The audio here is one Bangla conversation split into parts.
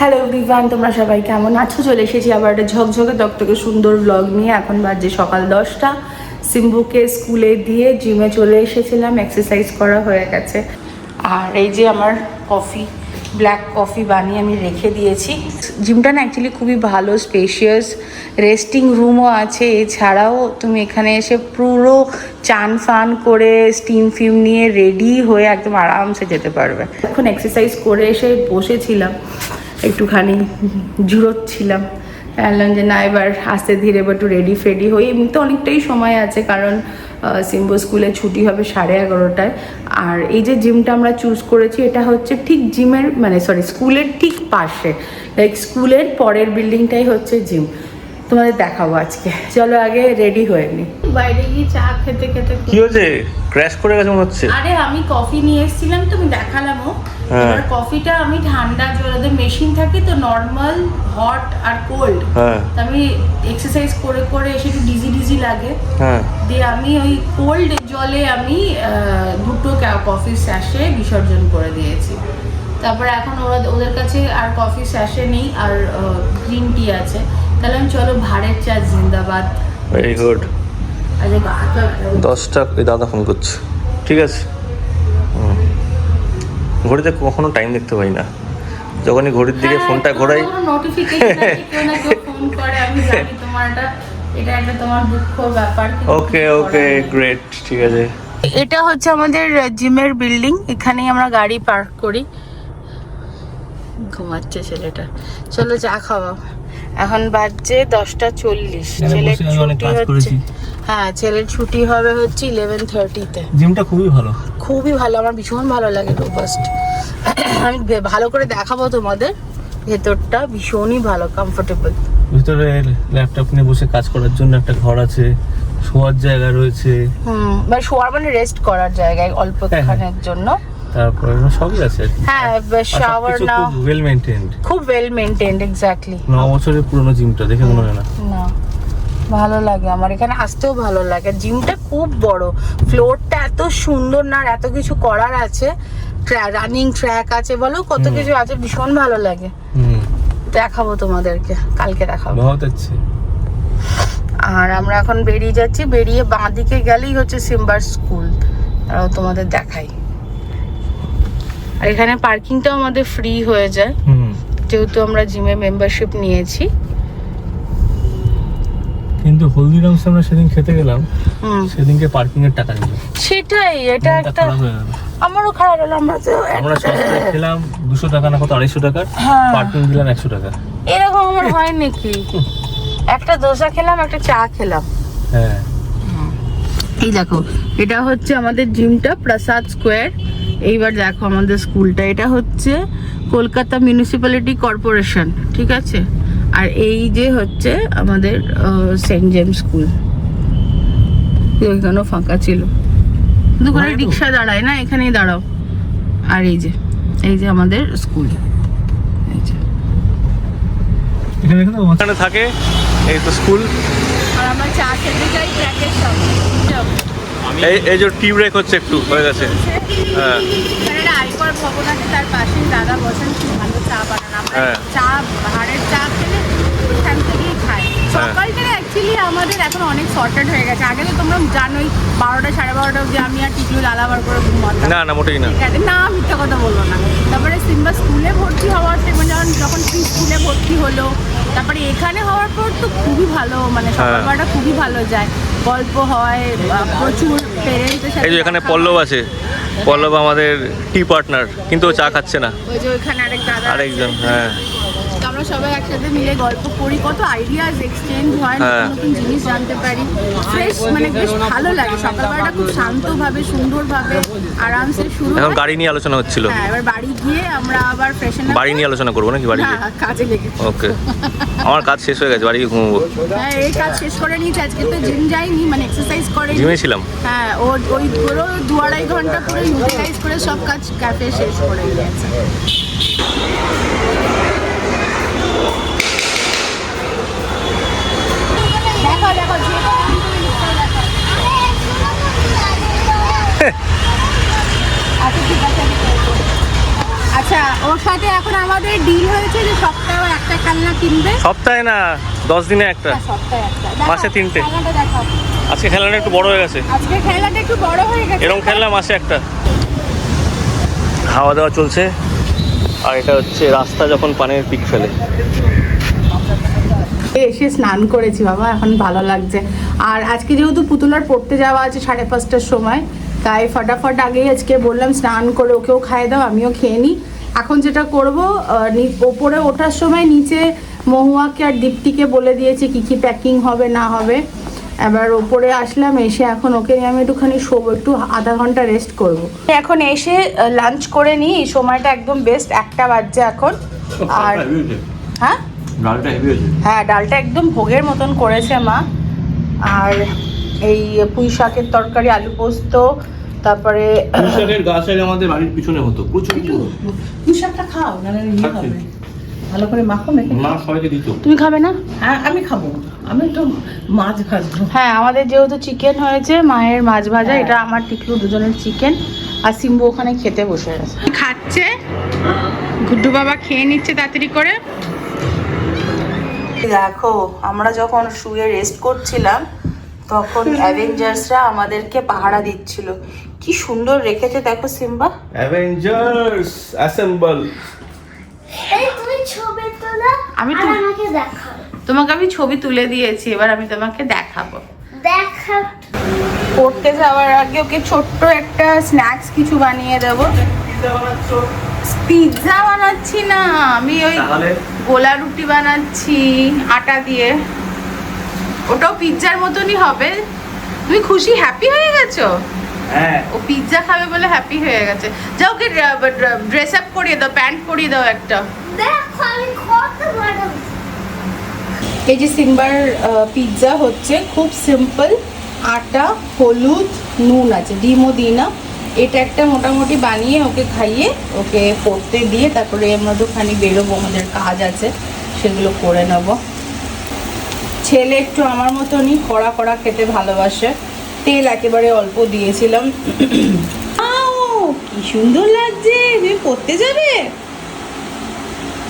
হ্যালো এভরিওয়ান তোমরা সবাই কেমন আছো? চলে এসেছি আবার একটা ঝকঝকে তকতকে সুন্দর ব্লগ নিয়ে। এখন বাজে সকাল দশটা। সিম্বুকে স্কুলে দিয়ে জিমে চলে এসেছিলাম। এক্সারসাইজ করা হয়ে গেছে। আর এই যে আমার কফি ব্ল্যাক কফি বানিয়ে আমি রেখে দিয়েছি। জিমটা না অ্যাকচুয়ালি খুবই ভালো স্পেশিয়াস রেস্টিং রুমও আছে। এছাড়াও তুমি এখানে এসে পুরো চান ফান করে স্টিম ফিম নিয়ে রেডি হয়ে একদম আরামসে যেতে পারবে। এখন এক্সারসাইজ করে এসে বসেছিলাম। একটুখানি জুড়োচ্ছিলাম ভাবলাম যে না, এবার আস্তে ধীরে এবার একটু রেডি ফেডি হই। এমনিতে অনেকটাই সময় আছে, কারণ সিম্বো স্কুলে ছুটি হবে সাড়ে এগারোটায়। আর এই যে জিমটা আমরা চুজ করেছি, এটা হচ্ছে ঠিক জিমের মানে সরি স্কুলের ঠিক পাশে। লাইক স্কুলের পরের বিল্ডিংটাই হচ্ছে জিম তোমাদের দেখাবো আজকে। চলো আগে রেডি হয়ে নি। বাইরে গিয়ে চা খেতে খেতে কি হয়েছে? ক্র্যাশ করে গেছে মনে হচ্ছে। আরে আমি কফি নিয়ে এসেছিলাম তো আমি দেখালামও হ্যাঁ। এবার কফিটা আমি ঠান্ডা জলে মেশিন থাকে তো নর্মাল হট আর কোল্ড হ্যাঁ। আমি এক্সারসাইজ করে করে এসে একটু ডিজি ডিজি লাগে। হ্যাঁ। দিয়ে আমি ওই কোল্ড জলে আমি আহ, দুটো কফি স্যাশে বিসর্জন করে দিয়েছি। তারপর এখন ওরা ওদের কাছে আর কফি স্যাশে নেই আর গ্রিন টি আছে। তাহলে আমি চলো ভাড়ের চা জিন্দাবাদ। Very good. দশটা ওই দাদা ফোন করছে। ঠিক আছে। হুম। ঘড়িতে কখনো টাইম দেখতে পাই না। যখনই ঘড়ির দিকে হ্যাঁ, ফোনটা ঘোরাই। কোনো notification আছে, কেউ না কেউ ফোন করে, আমি জানি তোমার এটা- এটা একটা তোমার দুঃখর ব্যাপার, কিন্তু ওকে ওকে গ্রেট ঠিক আছে। এটা হচ্ছে আমাদের জিমের বিল্ডিং এখানেই আমরা গাড়ি পার্ক করি। ঘুমাচ্ছে ছেলেটা। চলো চা খাওয়া এখন বাজছে দশটা চল্লিশ। ছেলের ছুটি হচ্ছে হ্যাঁ ছেলের ছুটি হবে হচ্ছে ইলেভেন থার্টিতে জিমটা খুবই ভালো। খুবই ভালো আমার ভীষণ ভালো লাগে রোবাস্ট আমি ভালো করে দেখাবো তোমাদের। ভেতরটা ভীষণই ভালো কমফোর্টেবল ভিতরে ল্যাপটপ নিয়ে বসে কাজ করার জন্য একটা ঘর আছে শোয়ার জায়গা রয়েছে। হুম মানে শোয়ার মানে রেস্ট করার জায়গায় অল্প হ্যাঁ, হ্যাঁ। খানের জন্য। তারপরে সবই আছে। হ্যাঁ শাওয়ার নাও খুব ওয়েল মেনটেন্ড খুব ওয়েল মেনটেন্ড এক্স্যাক্টলি ন বছরের পুরনো জিমটা দেখে মনে হয় না। না ভালো লাগে আমার এখানে আসতেও ভালো লাগে। জিমটা খুব বড়। ফ্লোরটা এত সুন্দর না আর এত কিছু করার আছে। রানিং ট্র্যাক আছে বলো কত কিছু আছে ভীষণ ভালো লাগে। দেখাবো তোমাদেরকে কালকে দেখাবো। বহুত আছে। আর আমরা এখন বেরিয়ে যাচ্ছি বেরিয়ে বাঁ দিকে গেলেই হচ্ছে সিম্বার স্কুল তারাও তোমাদের দেখাই। আর এখানে পার্কিংটাও আমাদের ফ্রি হয়ে যায়। হুম। যেহেতু আমরা জিমে মেম্বারশিপ নিয়েছি। কিন্তু হলদিরামস আমরা সেদিন খেতে গেলাম। হুম। সেদিনকে পার্কিং এর টাকা দিল। সেটাই এটা একটা আমারও খারাপ হলো আমরা তো আমরা সস্তায় খেলাম দুশো টাকা না কত আড়াইশো টাকার। হ্যাঁ। পার্কিং দিলাম একশো টাকা। এরকম আমার হয় নাকি? একটা দোসা খেলাম একটা চা খেলাম। হ্যাঁ। এই দেখো এটা হচ্ছে আমাদের জিমটা প্রসাদ স্কোয়ার এইবার দেখো আমাদের স্কুলটা এটা হচ্ছে কলকাতা মিউনিসিপ্যালিটি কর্পোরেশন ঠিক আছে? আর এই যে হচ্ছে আমাদের সেন্ট জেমস স্কুল। এখানেও ফাঁকা ছিল। কিন্তু কোনো রিক্সা দাঁড়ায় না এখানেই দাঁড়াও। আর এই যে এই যে আমাদের স্কুল। এখানে এখানে থাকে এই তো স্কুল। আর আমরা চা খেতে যাই ট্র্যাকের সামনে। এই এই যে টি ব্রেক হচ্ছে একটু হয়ে গেছে। হ্যাঁ। আইকর ভবন আছে তার পাশেই দাদা বসেন খুব ভালো চা বানান। আমরা হ্যাঁ। চা ভাড়ের চা খেলে এখান থেকেই খাই। সকালটা অ্যাকচুয়ালি আমাদের এখন অনেক শর্টেড হয়ে গেছে। আগে তো তোমরা জানোই বারোটা সাড়ে বারোটা অবধি আমি আর টিকলু আলাবার করে ঘুমাতাম। না না মোটেই না। না মিথ্যা কথা বলব না। তারপরে সিম্বা স্কুলে ভর্তি হওয়ার থেকে যখন যখন স্কুলে ভর্তি হলো তারপরে এখানে হওয়ার পর তো খুবই ভালো মানে হ্যাঁ। সকালবেলাটা খুবই ভালো যায়। গল্প হয় প্রচুর সাথে এই যে এখানে পল্লব আছে। পল্লব আমাদের টি পার্টনার কিন্তু ও চা খাচ্ছে না। ওই যে ওখানে আরেক দাদা আরেকজন হ্যাঁ। আমরা সবাই একসাথে মিলে গল্প করি কত আইডিয়াস এক্সচেঞ্জ হয় হ্যাঁ। নতুন জিনিস জানতে পারি। ফ্রেশ মানে বেশ ভালো লাগে। সকালবেলাটা খুব শান্তভাবে সুন্দরভাবে আরামসে শুরু এখন গাড়ি নিয়ে আলোচনা হচ্ছিল। হ্যাঁ এবার বাড়ি গিয়ে আমরা আবার ফ্রেশন বাড়ি নিয়ে আলোচনা করব নাকি বাড়ি গিয়ে? কাজে লেগে ওকে আমার কাজ শেষ হয়ে গেছে বাড়ি গিয়ে ঘুমবো। হ্যাঁ এই কাজ শেষ করে নিয়েছি। আজকে তো জিম যাইনি মানে এক্সারসাইজ করে জিমে ছিলাম। হ্যাঁ ও ওই পুরো দু আড়াই ঘণ্টা পুরো ইউটিলাইজ করে সব কাজ ক্যাফে শেষ করে নিয়েছে দেখো দেখো যে কোনো তুমি লিখতে দেখো। আচ্ছা। আচ্ছা ওর সাথে এখন আমাদের ডিল হয়েছে যে সপ্তাহে একটা খেলনা কিনবে। সপ্তাহে না দশ দিনে একটা। সপ্তাহে একটা। মাসে তিনটে। আজকে খেলাটা একটু বড় হয়ে গেছে। আজকে একটু বড় হয়ে গেছে। এরকম খেলনা মাসে একটা। খাওয়া দাওয়া চলছে। আর এটা হচ্ছে রাস্তা যখন পানের পিক ফেলে। এসে স্নান করেছি বাবা এখন ভালো লাগছে। আর আজকে যেহেতু পুতুলার পড়তে যাওয়া আছে সাড়ে পাঁচটার সময় তাই ফটাফট আগেই আজকে বললাম স্নান করে ওকেও খাইয়ে দাও আমিও খেয়ে নিই। এখন যেটা করব ওপরে ওঠার সময় নিচে মহুয়াকে আর দীপ্তিকে বলে দিয়েছে কি কি প্যাকিং হবে না হবে। এবার ওপরে আসলাম এসে এখন ওকে নিয়ে আমি একটুখানি শোবো একটু আধা ঘণ্টা রেস্ট করব। এখন এসে লাঞ্চ করে নিই সময়টা একদম বেস্ট একটা বাজছে এখন। আর হ্যাঁ? ডালটা হেভি হয়েছে? হ্যাঁ ডালটা একদম ভোগের মতন করেছে মা। আর এই পুঁই শাকের তরকারি আলু পোস্ত তারপরে পুঁইশাকের গাছ আগে আমাদের বাড়ির পিছনে হতো। প্রচুর পুঁই শাকটা খাও নাহলে ইয়ে। হবে। ভালো করে মাখো মেখে মা সবাইকে দিত। তুমি খাবে না? হ্যাঁ আমি খাব। আমি তো মাছ ভাজবো। হ্যাঁ আমাদের যেহেতু চিকেন হয়েছে মায়ের মাছ ভাজা হ্যাঁ। এটা আমার টিকলু দুজনের চিকেন আর সিম্বু ওখানে খেতে বসে গেছে। খাচ্ছে। গুড্ডু বাবা খেয়ে নিচ্ছে তাড়াতাড়ি করে। দেখো আমরা যখন শুয়ে রেস্ট করছিলাম তখন অ্যাভেঞ্জার্সরা আমাদেরকে পাহারা দিচ্ছিল। কি সুন্দর রেখেছে দেখো সিম্বা। অ্যাভেঞ্জার্স অ্যাসেম্বল এই তুমি ছবি তোলা আমি তোমাকে আমি ছবি তুলে দিয়েছি এবার আমি তোমাকে দেখাবো। দেখাও। পড়তে যাওয়ার আগে ওকে ছোট্ট একটা স্ন্যাক্স কিছু বানিয়ে দেবো। পিৎজা বানাচ্ছি? না আমি ওই গোলা রুটি বানাচ্ছি আটা দিয়ে। ওটাও পিৎজার মতনই হবে। তুমি খুশি হ্যাপি হয়ে গেছো? হ্যাঁ। ও পিৎজা খাবে বলে হ্যাপি হয়ে গেছে। যাও ওকে ড্রেস আপ করিয়ে দাও প্যান্ট পরিয়ে দাও একটা। এই যে সিম্বার পিৎজা হচ্ছে খুব সিম্পল আটা হলুদ নুন আছে ডিমও দিই না। এটা একটা মোটামুটি বানিয়ে ওকে খাইয়ে ওকে পড়তে দিয়ে তারপরে আমরা ওখানে বেরোবো আমাদের কাজ আছে সেগুলো করে নেব। ছেলে একটু আমার মতনই কড়া কড়া খেতে ভালোবাসে। তেল একেবারে অল্প দিয়েছিলাম। কি সুন্দর লাগছে তুমি পড়তে যাবে?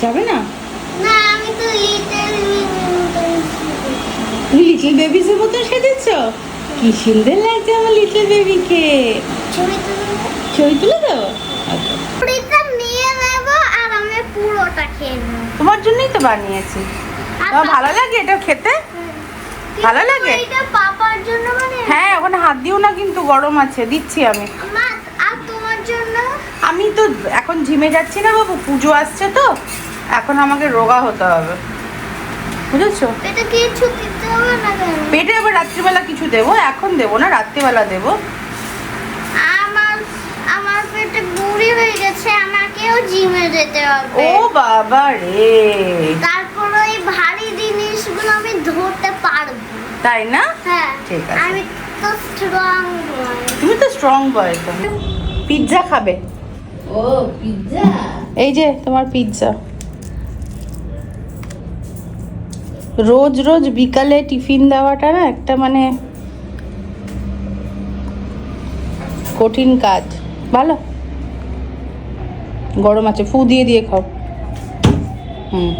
যাবে না? না আমি তো তুমি লিটল বেবিসের মতো সেজেছ? কি সুন্দর লাগছে আমার লিটল বেবিকে ছবি তুলে দাও। আচ্ছা। তোমার জন্যই তো বানিয়েছি। তোমার ভালো লাগে এটা খেতে? ভালো লাগে? মানে হ্যাঁ ওখানে হাত দিও না কিন্তু গরম আছে দিচ্ছি আমি। আমি তো এখন ঝিমে যাচ্ছি না বাবু পুজো আসছে তো এখন আমাকে রোগা হতে হবে। বুঝেছ? পেটে আবার রাত্রিবেলা কিছু দেবো? এখন দেবো না রাত্রিবেলা দেবো। আমার আমার পেটে বুড়ি হয়ে গেছে আমাকেও জিমে যেতে হবে। ও বাবা রে। ধরতে পারব। তাই না? হ্যাঁ ঠিক আছে। আমি তো স্ট্রং বয় তুমি তো স্ট্রং বয় তো। পিৎজা খাবে? ও পিজ্জা এই যে তোমার পিৎজা রোজ রোজ বিকালে টিফিন দেওয়াটা না একটা মানে কঠিন কাজ। ভালো? গরম আছে ফু দিয়ে দিয়ে খাও। হুম।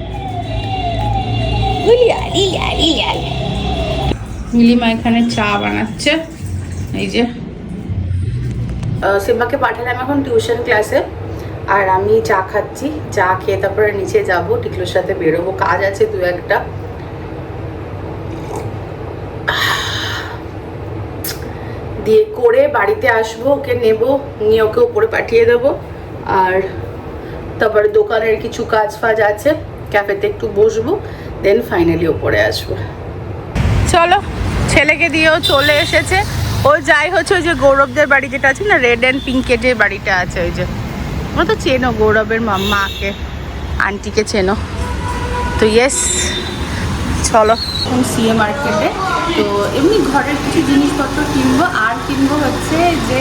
নীলিমা এখানে চা বানাচ্ছে। এই যে। সিম্বাকে পাঠালাম এখন টিউশন ক্লাসে। আর আমি চা খাচ্ছি চা খেয়ে তারপরে নিচে যাব টিকলোর সাথে বেরোবো। কাজ আছে দু একটা। দিয়ে করে বাড়িতে আসব ওকে নেব নিয়ে ওকে উপরে পাঠিয়ে দেব। আর তারপরে দোকানের কিছু কাজ ফাজ আছে ক্যাফেতে একটু বসবো দেন ফাইনালি ওপরে আসব। চলো। ছেলেকে দিয়েও চলে এসেছে। ও যাই হচ্ছে ওই যে গৌরবদের বাড়ি যেটা আছে না রেড অ্যান্ড পিঙ্কের যে বাড়িটা আছে ওই যে। ও তো চেনো গৌরবের মাকে, আন্টিকে চেনো। তো ইয়েস চলো। এখন সিএ মার্কেটে তো এমনি ঘরের কিছু জিনিসপত্র কিনবো, আর কিনবো হচ্ছে যে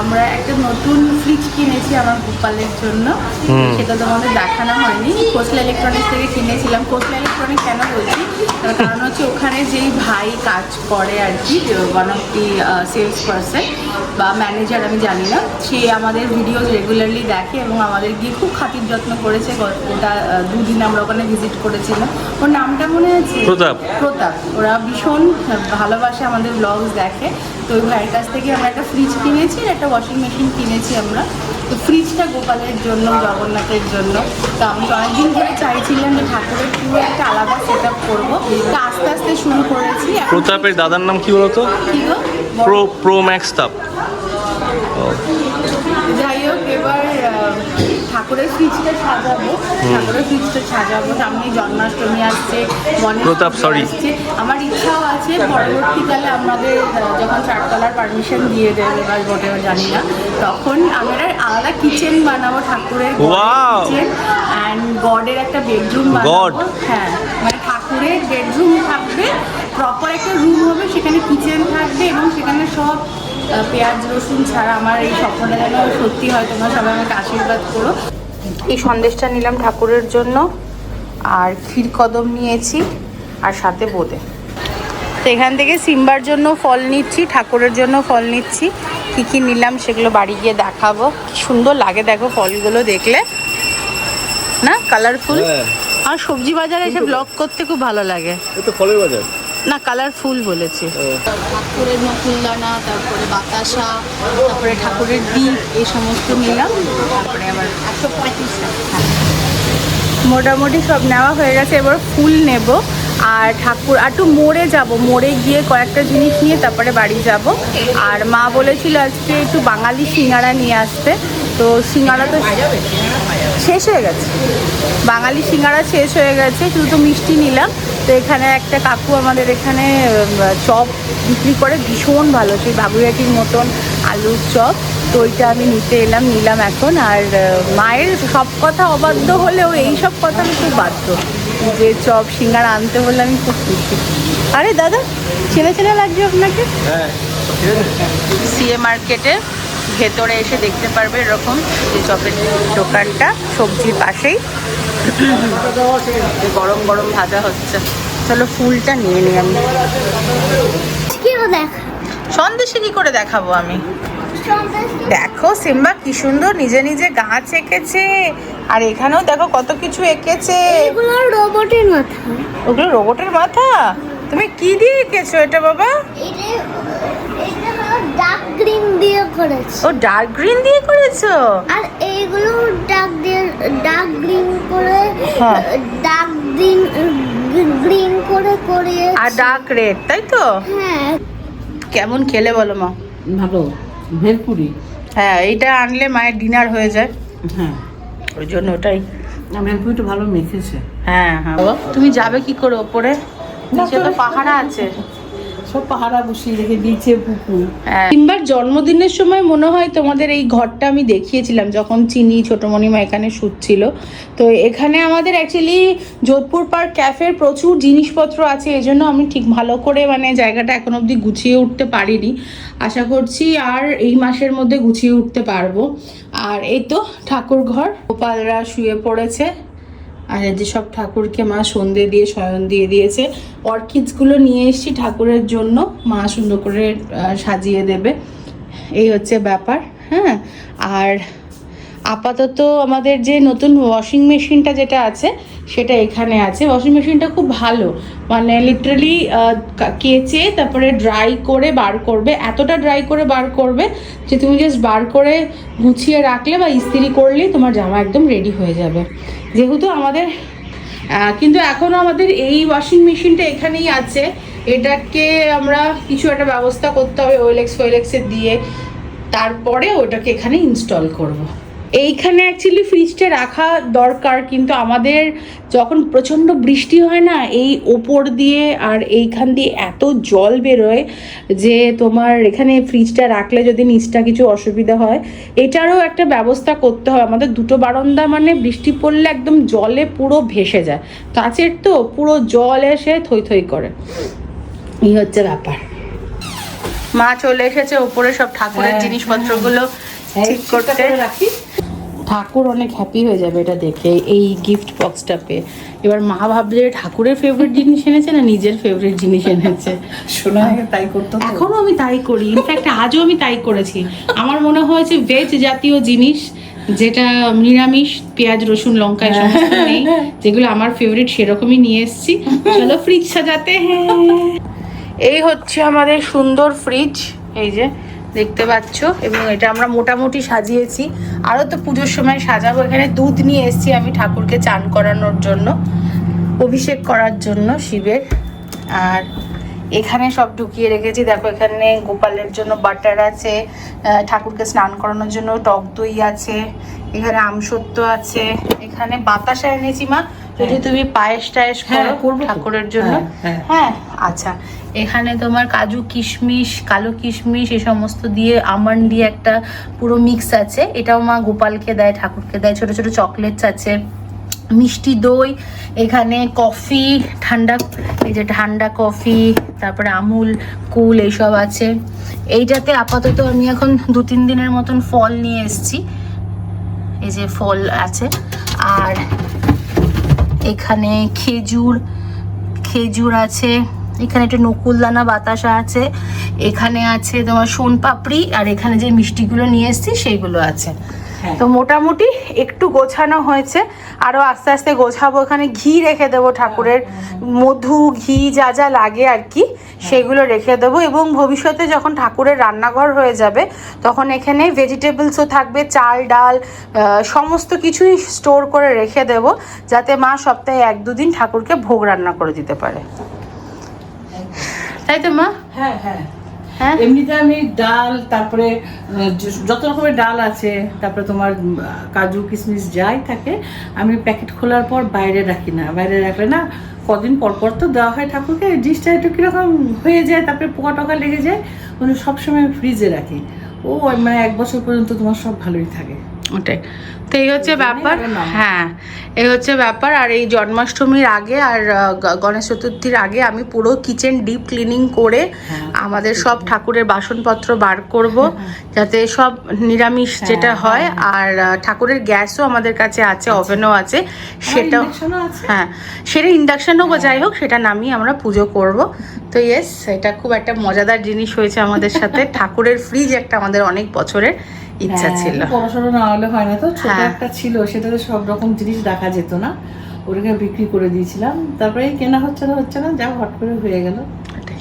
আমরা একটা নতুন ফ্রিজ কিনেছি আমার গোপালের জন্য। সেটা তোমাদের দেখানো হয়নি। কোসলা ইলেকট্রনিক্স থেকে কিনেছিলাম। কোসলা ইলেকট্রনিক কেন বলছি? কারণ হচ্ছে ওখানে যেই ভাই কাজ করে আর কি one of the sales person বা ম্যানেজার আমি জানি না সে আমাদের ভিডিওস রেগুলারলি দেখে এবং আমাদের গিয়ে খুব খাতির যত্ন করেছে। ওটা দুদিন আমরা ওখানে ভিজিট করেছিলাম। ওর নামটা মনে আছে? প্রতাপ। প্রতাপ। ওরা ভীষণ ভালোবাসে আমাদের ব্লগস দেখে। তো ওই ভাইয়ের কাছ থেকে আমরা একটা ফ্রিজ কিনেছি আর একটা ওয়াশিং মেশিন কিনেছি আমরা। তো ফ্রিজটা গোপালের জন্য জগন্নাথের জন্য। তো আমি অনেকদিন ধরে চাইছিলাম যে ঠাকুরের পুরো একটা আলাদা সেট আপ করব। তো আস্তে আস্তে শুরু করেছি। প্রতাপের দাদার নাম কি বলতো? প্রো প্রো ম্যাক্স তাপ যাই হোক এবার আহ, ঠাকুরের ফ্রিজটা সাজাবো। ঠাকুরের ফ্রিজটা সাজাবো সামনে জন্মাষ্টমী আসছে প্রতাপ. আসছে। আমার ইচ্ছাও আছে পরবর্তীকালে আমাদের যখন চারতলার পারমিশন দিয়ে দেবে বা ভোটেও জানি না তখন আমরা আলাদা কিচেন বানাবো ঠাকুরের কিচেন অ্যান্ড গডের একটা বেডরুম বানাবো। হ্যাঁ মানে ঠাকুরের বেডরুম থাকবে প্রপার একটা রুম হবে সেখানে কিচেন থাকবে এবং সেখানে সব পেঁয়াজ রসুন ছাড়া আমার এই স্বপ্নটা যেন সত্যি হয় তোমরা সবাই আমাকে আশীর্বাদ করো। এই সন্দেশটা নিলাম ঠাকুরের জন্য আর ক্ষীর কদম নিয়েছি আর সাথে বোঁদে। তো এখান থেকে সিম্বার জন্য ফল নিচ্ছি ঠাকুরের জন্য ফল নিচ্ছি। কী কী নিলাম সেগুলো বাড়ি গিয়ে দেখাবো। কি সুন্দর লাগে দেখো ফলগুলো দেখলে। না কালারফুল হ্যাঁ। আর সবজি বাজারে এসে ব্লগ করতে খুব ভালো লাগে। তো ফলের বাজার। না কালারফুল বলেছে। ঠাকুরের নকুলদানা তারপরে বাতাসা তারপরে ঠাকুরের দ্বীপ এই সমস্ত নিলাম। তারপরে আবার একশো পঁয়ত্রিশ মোটামুটি সব নেওয়া হয়ে গেছে এবার ফুল নেব। আর ঠাকুর আর একটু মোড়ে যাব। মোড়ে গিয়ে কয়েকটা জিনিস নিয়ে তারপরে বাড়ি যাব। আর মা বলেছিল আজকে একটু বাঙালি সিঙ্গারা নিয়ে আসতে। তো সিঙ্গারা তো শেষ হয়ে গেছে। বাঙালি সিঙ্গারা শেষ হয়ে গেছে শুধু তো মিষ্টি নিলাম। তো এখানে একটা কাকু আমাদের এখানে চপ বিক্রি করে ভীষণ ভালো সেই বাবুইয়াটির মতন আলুর চপ। তো ওইটা আমি নিতে এলাম নিলাম এখন। আর মায়ের সব কথা অবাধ্য হলেও এই সব কথা আমি খুব বাধ্য। যে চপ সিঙ্গারা আনতে বললে আমি খুব খুশি। আরে দাদা চেনা চেনা লাগছে আপনাকে? হ্যাঁ সিএ মার্কেটে ভেতরে এসে দেখতে পারবে এরকম যে চপের দোকানটা সবজির পাশেই। গরম গরম ভাজা হচ্ছে। চলো ফুলটা নিয়ে নিই আমি। দেখ? সন্দেশে কি করে দেখাবো আমি? দেখো সিম্বা কি সুন্দর নিজে নিজে গাছ এঁকেছে আর এখানেও দেখো কত কিছু এঁকেছে। এগুলো রোবটের মাথা। ওগুলো রোবটের মাথা? তুমি কি দিয়ে এঁকেছো এটা বাবা? ডার্ক গ্রিন দিয়ে করেছে। ও ডার্ক গ্রিন দিয়ে করেছ? আর এইগুলো ডার্ক দিয়ে ডার্ক গ্রিন করে হ্যাঁ। ডার্ক গ্রিন গ্রিন করে করিয়ে আর ডার্ক রেড তাই তো? হ্যাঁ। কেমন খেলে বলো মা? ভালো। ভেলপুরি। হ্যাঁ এইটা আনলে মায়ের ডিনার হয়ে যায়। হ্যাঁ। ওই জন্য ওটাই। না, ভেলপুরিটা ভালো মেখেছে। হ্যাঁ হ্যাঁ। তুমি যাবে কি করে ওপরে? নিচে তো পাহাড়া আছে। সব পাহারা বসিয়ে রেখে দিয়েছে পুকুর। কিংবার জন্মদিনের সময় মনে হয় তোমাদের এই ঘরটা আমি দেখিয়েছিলাম যখন চিনি ছোটমণিমা এখানে শুচ্ছিল। তো এখানে আমাদের অ্যাকচুয়ালি যোধপুর পার্ক ক্যাফের প্রচুর জিনিসপত্র আছে এজন্য আমি ঠিক ভালো করে মানে জায়গাটা এখন অবধি গুছিয়ে উঠতে পারিনি। আশা করছি আর এই মাসের মধ্যে গুছিয়ে উঠতে পারব। আর এই তো ঠাকুর ঘর গোপালরা শুয়ে পড়েছে। আর যে সব ঠাকুরকে মা সন্ধে দিয়ে, শয়ন দিয়ে দিয়েছে, অর্কিডসগুলো নিয়ে এসেছি ঠাকুরের জন্য, মা সুন্দর করে সাজিয়ে দেবে। এই হচ্ছে ব্যাপার হ্যাঁ? আর আপাতত আমাদের যে নতুন ওয়াশিং মেশিনটা যেটা আছে, সেটা এখানে আছে। ওয়াশিং মেশিনটা খুব ভালো মানে লিটারালি কেচে তারপরে ড্রাই করে বার করবে। এতটা ড্রাই করে বার করবে যে তুমি জাস্ট বার করে গুছিয়ে রাখলে বা ইস্ত্রি করলেই তোমার জামা একদম রেডি হয়ে যাবে। যেহেতু আমাদের কিন্তু এখনও আমাদের এই ওয়াশিং মেশিনটা এখানেই আছে এটাকে আমরা কিছু একটা ব্যবস্থা করতে হবে ওয়েলেক্স ফোয়েলেক্সের দিয়ে তারপরে ওটাকে এখানে ইনস্টল করব। এইখানে অ্যাকচুয়ালি ফ্রিজটা রাখা দরকার কিন্তু আমাদের যখন প্রচণ্ড বৃষ্টি হয় না এই ওপর দিয়ে আর এইখান দিয়ে এত জল বেরোয় যে তোমার এখানে ফ্রিজটা রাখলে যদি নিচটা কিছু অসুবিধা হয় এটারও একটা ব্যবস্থা করতে হয় আমাদের দুটো বারান্দা মানে বৃষ্টি পড়লে একদম জলে পুরো ভেসে যায়। কাচের তো পুরো জল এসে থই থই করে। এই হচ্ছে ব্যাপার। মা চলে এসেছে ওপরে সব ঠাকুরের হ্যাঁ, জিনিসপত্রগুলো হ্যাঁ, ঠিক করতে। রাখি। ঠাকুর অনেক হ্যাপি হয়ে যাবে এটা দেখে এই গিফট বক্সটা পেয়ে। এবার মা ভাবলে ঠাকুরের ফেভারিট জিনিস এনেছে না নিজের ফেভারিট জিনিস এনেছে? শোনা তাই করতো। এখনও আমি তাই করি ইনফ্যাক্ট আজও আমি তাই করেছি। আমার মনে হয়েছে ভেজ জাতীয় জিনিস যেটা নিরামিষ পেঁয়াজ রসুন লঙ্কা সমস্ত নেই যেগুলো আমার ফেভারিট সেরকমই নিয়ে এসেছি। চলো ফ্রিজ সাজাতে। হ্যাঁ। এই হচ্ছে আমাদের সুন্দর ফ্রিজ এই যে। দেখতে পাচ্ছ, এবং এটা আমরা মোটামুটি সাজিয়েছি। আরও তো পুজোর সময় সাজাবো। এখানে দুধ নিয়ে এসেছি আমি ঠাকুরকে চান করানোর জন্য, অভিষেক করার জন্য শিবের। আর এখানে সব ঢুকিয়ে রেখেছি। দেখো, এখানে গোপালের জন্য বাটার আছে ঠাকুরকে স্নান করানোর জন্য টক দই আছে, এখানে আমসত্ব আছে, এখানে বাতাসা এনেছি মা। যদি তুমি পায়েস টায়েস হ্যাঁ, করো ঠাকুরের জন্য। হ্যাঁ, হ্যাঁ। আচ্ছা এখানে তোমার কাজু কিশমিশ কালো কিশমিশ এই সমস্ত দিয়ে আমন্ড দিয়ে একটা পুরো মিক্স আছে। এটাও মা গোপালকে দেয় ঠাকুরকে দেয়। ছোট ছোট চকলেটস আছে মিষ্টি দই এখানে কফি ঠান্ডা এই যে ঠান্ডা কফি তারপরে আমুল কুল এইসব আছে। এইটাতে আপাতত আমি এখন দু তিন দিনের মতন ফল নিয়ে এসেছি। এই যে ফল আছে। আর এখানে খেজুর খেজুর আছে, এখানে একটা নকুলদানা বাতাসা আছে, এখানে আছে তোমার সোনপাপড়ি, আর এখানে যে মিষ্টিগুলো নিয়ে এসছি সেইগুলো আছে। তো মোটামুটি একটু গোছানো হয়েছে। আরও আস্তে আস্তে গোছাবো এখানে ঘি রেখে দেবো ঠাকুরের। মধু ঘি যা যা লাগে আর কি সেগুলো রেখে দেবো। এবং ভবিষ্যতে যখন ঠাকুরের রান্নাঘর হয়ে যাবে তখন এখানে ভেজিটেবলসও থাকবে চাল ডাল সমস্ত কিছুই স্টোর করে রেখে দেবো যাতে মা সপ্তাহে এক দুদিন ঠাকুরকে ভোগ রান্না করে দিতে পারে। তাই তো মা? হ্যাঁ হ্যাঁ হ্যাঁ। এমনিতে আমি ডাল তারপরে যত রকমের ডাল আছে তারপরে তোমার কাজু কিশমিশ যাই থাকে আমি প্যাকেট খোলার পর বাইরে রাখি না। বাইরে রাখলে না কদিন পর পর তো দেওয়া হয় ঠাকুরকে ডিশটা একটু কীরকম হয়ে যায় তারপরে পোকা টোকা লেগে যায় মানে সবসময় ফ্রিজে রাখি। ও মানে এক বছর পর্যন্ত তোমার সব ভালোই থাকে। ওটাই। তো এই হচ্ছে ব্যাপার। হ্যাঁ এই হচ্ছে ব্যাপার। আর এই জন্মাষ্টমীর আগে আর গণেশ চতুর্থীর আগে আমি পুরো কিচেন ডিপ ক্লিনিং করে হ্যাঁ, আমাদের সব ঠাকুরের বাসনপত্র বার করব যাতে সব নিরামিষ হ্যাঁ, যেটা হয়। হ্যাঁ। আর ঠাকুরের গ্যাসও আমাদের কাছে আছে ওভেনও আছে সেটাও ইন্ডাকশনও হ্যাঁ সেটা ইন্ডাকশানও যাই হোক সেটা নামিয়ে আমরা পুজো করব। তো ইয়েস এটা খুব একটা মজাদার জিনিস হয়েছে আমাদের সাথে। ঠাকুরের ফ্রিজ একটা আমাদের অনেক বছরের ইচ্ছা হ্যাঁ, ছিল। পড়াশোনা না হলে হয় না। তো ছোট হ্যাঁ। একটা ছিল সেটাতে সব রকম জিনিস রাখা যেত না। ওটাকে বিক্রি করে দিয়েছিলাম। তারপরে কেনা হচ্ছে না হচ্ছে না যা হট করে হয়ে গেল। ওটাই।